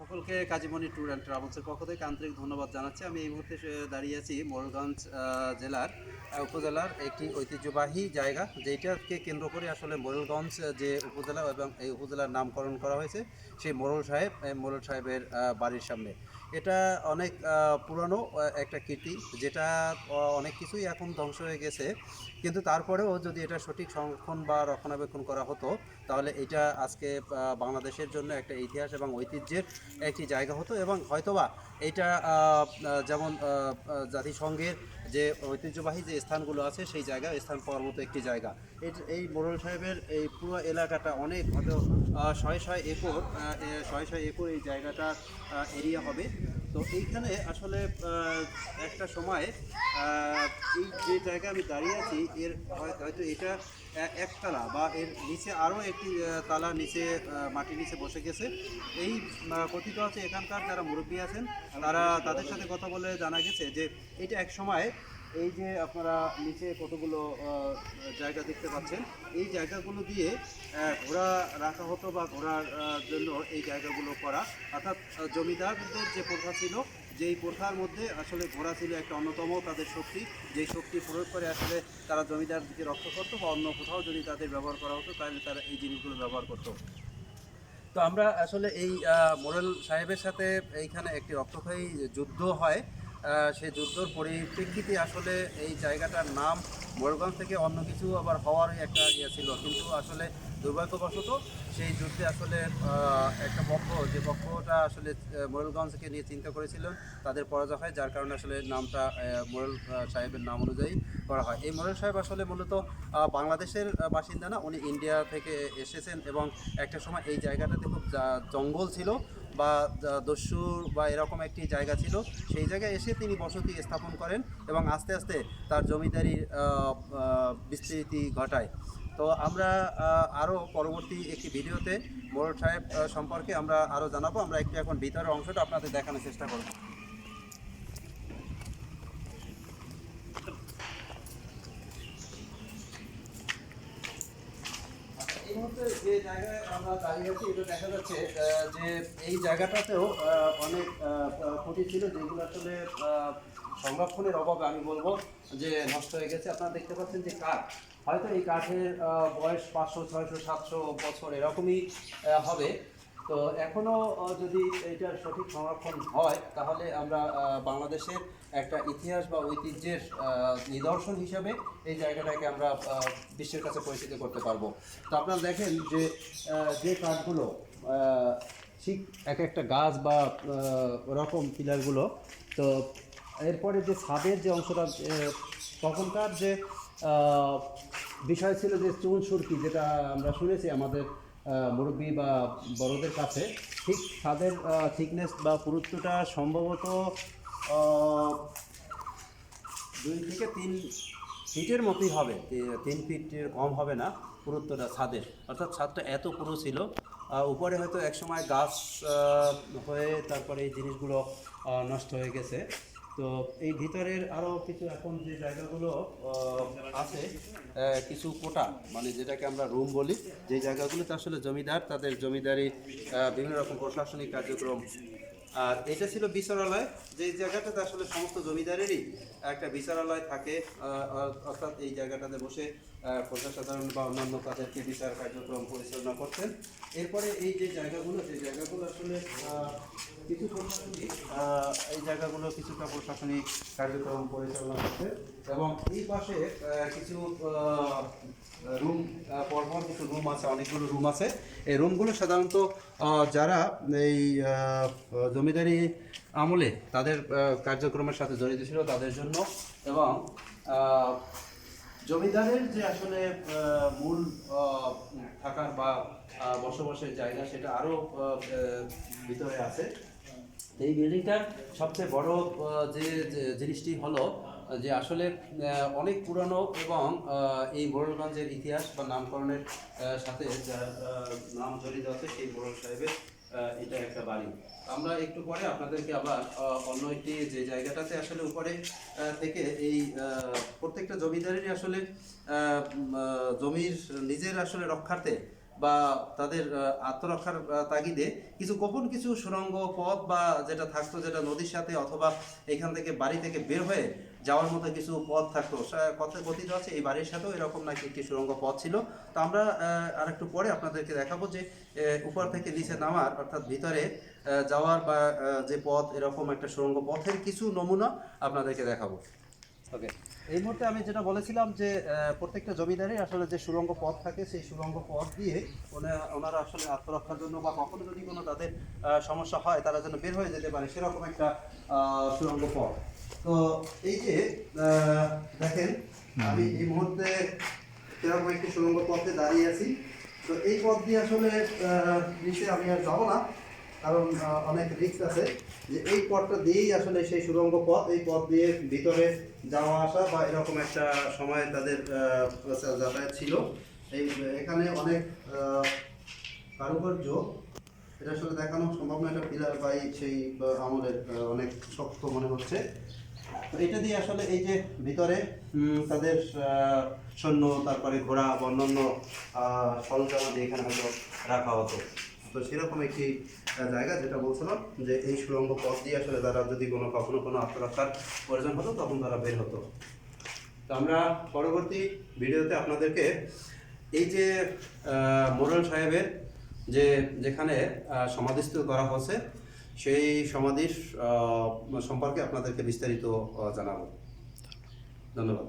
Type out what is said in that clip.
সকলকে কাজীমণি tour and ট্রাভেলসের পক্ষ থেকে আন্তরিক ধন্যবাদ জানাচ্ছি। আমি এই মুহূর্তে দাঁড়িয়ে আছি মোরলগঞ্জ আহ, জেলার উপজেলার একটি ঐতিহ্যবাহী জায়গা যেটাকে কেন্দ্র করে আসলে মোরলগঞ্জ যে উপজেলা এবং এই উপজেলার নামকরণ করা হয়েছে সেই মোরল সাহেব মোরল সাহেবের বাড়ির সামনে। এটা অনেক পুরনো একটা কীর্তি যেটা অনেক কিছুই এখন ধ্বংস হয়ে গেছে। কিন্তু তারপরেও যদি এটা সঠিক সংরক্ষণ বা রক্ষণাবেক্ষণ করা হতো, তাহলে এটা আজকে বাংলাদেশের জন্য একটা ইতিহাস এবং ঐতিহ্যের একটি জায়গা হতো এবং হয়তোবা এটা যেমন জাতিসংঘের যে ঐতিহ্যবাহী যে স্থানগুলো আছে, সেই জায়গা, স্থান পাওয়ার মতো একটি জায়গা। এই- মোরল সাহেবের এই পুরো এলাকাটা অনেক হয়তো শয়ে শয়ে একর শয়ে শয়ে একর এই জায়গাটা এরিয়া হবে। তো এইখানে আসলে একটা সময় এই যে জায়গায় আমি দাঁড়িয়ে আছি, এর হয়- হয়তো এটা একতলা বা এর নিচে আরও একটি তালা নিচে মাটির নিচে বসে গেছে। এই কথিত আছে এখানকার যারা মুরব্বী আছেন, তারা তাদের সাথে কথা বলে জানা গেছে যে এটা এক সময় এই যে আপনারা নিচে কতগুলো জায়গা দেখতে পাচ্ছেন, এই জায়গাগুলো দিয়ে ঘোড়া রাখা হতো বা ঘোড়ার জন্য এই জায়গাগুলো করা। অর্থাৎ জমিদারদের যে প্রথা ছিল, যেই প্রথার মধ্যে আসলে ঘোড়া ছিল একটা অন্যতম তাদের শক্তি। যেই শক্তি প্রয়োগ করে আসলে তারা জমিদারকে রক্ষা করতো বা অন্য কোথাও যদি তাদের ব্যবহার করা হতো, তাহলে তারা এই জিনিসগুলো ব্যবহার করতো। তো আমরা আসলে এই মোরেল সাহেবের সাথে এইখানে একটি রক্তক্ষয়ী যুদ্ধ হয়। সেই যুদ্ধর পরিপ্রেক্ষিতে আসলে এই জায়গাটার নাম মোরগঞ্জ থেকে অন্য কিছু আবার হওয়ারই একটা ইয়ে ছিল। কিন্তু আসলে দুর্ভাগ্যবশত সেই যুদ্ধে আসলে একটা পক্ষ, যে পক্ষটা আসলে মোরেলগঞ্জকে নিয়ে চিন্তা করেছিলেন তাদের পরাজয় হয়, যার কারণে আসলে নামটা মোরেল সাহেবের নাম অনুযায়ী করা হয়। এই মোরেল সাহেব আসলে মূলত বাংলাদেশের বাসিন্দা না, উনি ইন্ডিয়া থেকে এসেছেন এবং একটা সময় এই জায়গাটাতে খুব জঙ্গল ছিল। বা দস্যুর দস্যু বা এরকম একটি জায়গা ছিল, সেই জায়গায় এসে তিনি বসতি স্থাপন করেন এবং আস্তে আস্তে তার জমিদারির বিস্তৃতি ঘটায়। তো আমরা আরও পরবর্তী একটি ভিডিওতে মোরল সাহেব সম্পর্কে আমরা আরও জানাব। আমরা একটি এখন ভিতরের অংশটা আপনাদের দেখানোর চেষ্টা করব এই মুহূর্তে যে জায়গায় আমরা দাঁড়িয়ে আছি, এটা দেখা যাচ্ছে যে এই জায়গাটাতেও অনেক ক্ষতি ছিল, যেগুলো আসলে সংরক্ষণের অভাবে আমি বলব যে নষ্ট হয়ে গেছে। আপনারা দেখতে পাচ্ছেন যে কাঠ, হয়তো এই কাঠের বয়স পাঁচশো, ছয়শো, সাতশো বছর এরকমই হবে। তো এখনও যদি এটার সঠিক সংরক্ষণ হয় তাহলে আমরা বাংলাদেশের একটা ইতিহাস বা ঐতিহ্যের নিদর্শন হিসাবে এই জায়গাটাকে আমরা বিশ্বের কাছে পরিচিত করতে পারব। তো আপনারা দেখেন যে যে কাঠগুলো ঠিক এক একটা গাছ বা আহ, ওরকম পিলারগুলো তো এরপরে যে ছাদের যে অংশটা তখনকার যে বিষয় ছিল যে চুন সুরকি যেটা আমরা শুনেছি আমাদের মুরব্বী বা বড়দের কাছে ঠিক ছাদের থিকনেস বা পুরুত্বটা সম্ভবত দুই থেকে তিন ফিটের মতোই হবে। তিন ফিটের কম হবে না পুরুত্বটা ছাদের। অর্থাৎ ছাদটা এত পুরো ছিল। উপরে হয়তো একসময় গাছ হয়ে তারপরে এই জিনিসগুলো নষ্ট হয়ে গেছে। তো এই ভিতরের আরও কিছু এখন যে জায়গাগুলো আছে কিছু কোটা মানে যেটাকে আমরা রুম বলি, যে জায়গাগুলোতে আসলে জমিদার, তাদের জমিদারি বিভিন্ন রকম প্রশাসনিক কার্যক্রম। আর এটা ছিল বিচারালয়, যে জায়গাটাতে আসলে সমস্ত জমিদারেরই একটা বিচারালয় থাকে অর্থাৎ এই জায়গাটাতে বসে প্রজাসাধারণ বা অন্যান্য তাদেরকে বিচার কার্যক্রম পরিচালনা করতেন এরপরে এই যে জায়গাগুলো যে জায়গাগুলো আসলে কিছু প্রশাসনিক এই জায়গাগুলো কিছুটা প্রশাসনিক কার্যক্রম পরিচালনা করতে এবং এই পাশে কিছু রুম পরপর কিছু রুম আছে, অনেকগুলো রুম আছে। এই রুমগুলো সাধারণত যারা এই জমিদারি আমলে তাদের কার্যক্রমের সাথে জড়িত ছিল তাদের জন্য এবং জমিদারের যে আসলে মূল থাকার বা বসবাসের জায়গা সেটা আরও ভিতরে আছে। এই বিল্ডিংটার সবচেয়ে বড় যে জিনিসটি হলো, যে আসলে অনেক পুরানো এবং এই মোরলগঞ্জের ইতিহাস বা নামকরণের সাথে যার নাম জড়িত আছে সেই মোরল সাহেবের এটা একটা বাড়ি। আমরা একটু পরে আপনাদেরকে আবার অন্য একটি যে জায়গাটাতে আসলে উপরে থেকে এই প্রত্যেকটা জমিদারেরই আসলে জমির নিজের আসলে রক্ষার্থে বা তাদের আত্মরক্ষার তাগিদে কিছু গোপন কিছু সুড়ঙ্গ পথ বা যেটা থাকতো, যেটা নদীর সাথে অথবা এখান থেকে বাড়ি থেকে বের হয়ে যাওয়ার মতো কিছু পথ থাকতো। কথা কথিত আছে, এই বাড়ির সাথেও এরকম নাকি একটি সুড়ঙ্গ পথ ছিল। তো আমরা আর একটু পরে আপনাদেরকে দেখাবো যে উপর থেকে নিচে নামার, অর্থাৎ ভিতরে যাওয়ার বা যে পথ, এরকম একটা সুড়ঙ্গ পথের কিছু নমুনা আপনাদেরকে দেখাবো। ওকে এই মুহূর্তে আমি যেটা বলেছিলাম যে প্রত্যেকটা জমিদারই আসলে যে সুড়ঙ্গ পথ থাকে সেই সুড়ঙ্গ পথ দিয়ে ওনা- ওনারা আসলে আত্মরক্ষার জন্য বা কখনো যদি কোনো তাদের সমস্যা হয় তারা যেন বের হয়ে যেতে পারে সেরকম একটা আহ, সুড়ঙ্গ পথ। তো এই যে দেখেন আমি এই মুহূর্তে এরকম একটি সুড়ঙ্গ পথে দাঁড়িয়ে আছি। তো এই পথ দিয়ে আসলে নিচে আমি আর যাব না। কারণ অনেক রিস্ক আছে যে এই পথটা দিয়েই আসলে সেই সুড়ঙ্গ পথ এই পথ দিয়ে ভিতরে যাওয়া আসা বা এরকম একটা সময় তাদের যাতায়াত ছিল। এই এখানে অনেক কারুকার্য এটা আসলে দেখানো সম্ভব না এটা পিলার বাই সেই আমলের অনেক শক্ত মনে হচ্ছে। তো এটা দিয়ে আসলে এই যে ভিতরে তাদের সৈন্য তারপরে ঘোড়া বা অন্যান্য আহ, সরঞ্জামাদি এখানে হয়তো রাখা হতো। তো সেরকম একটি জায়গা যেটা বলছিলাম যে এই সুড়ঙ্গ পথ দিয়ে আসলে তারা যদি কোনো, কখনো কোনো আত্মরক্ষার প্রয়োজন হতো, তখন তারা বের হতো। তো আমরা পরবর্তী ভিডিওতে আপনাদেরকে এই যে মোরল সাহেবের যে, যেখানে সমাধিস্থ করা হয়েছে, সেই সমাধির সম্পর্কে আপনাদেরকে বিস্তারিত জানাব। ধন্যবাদ।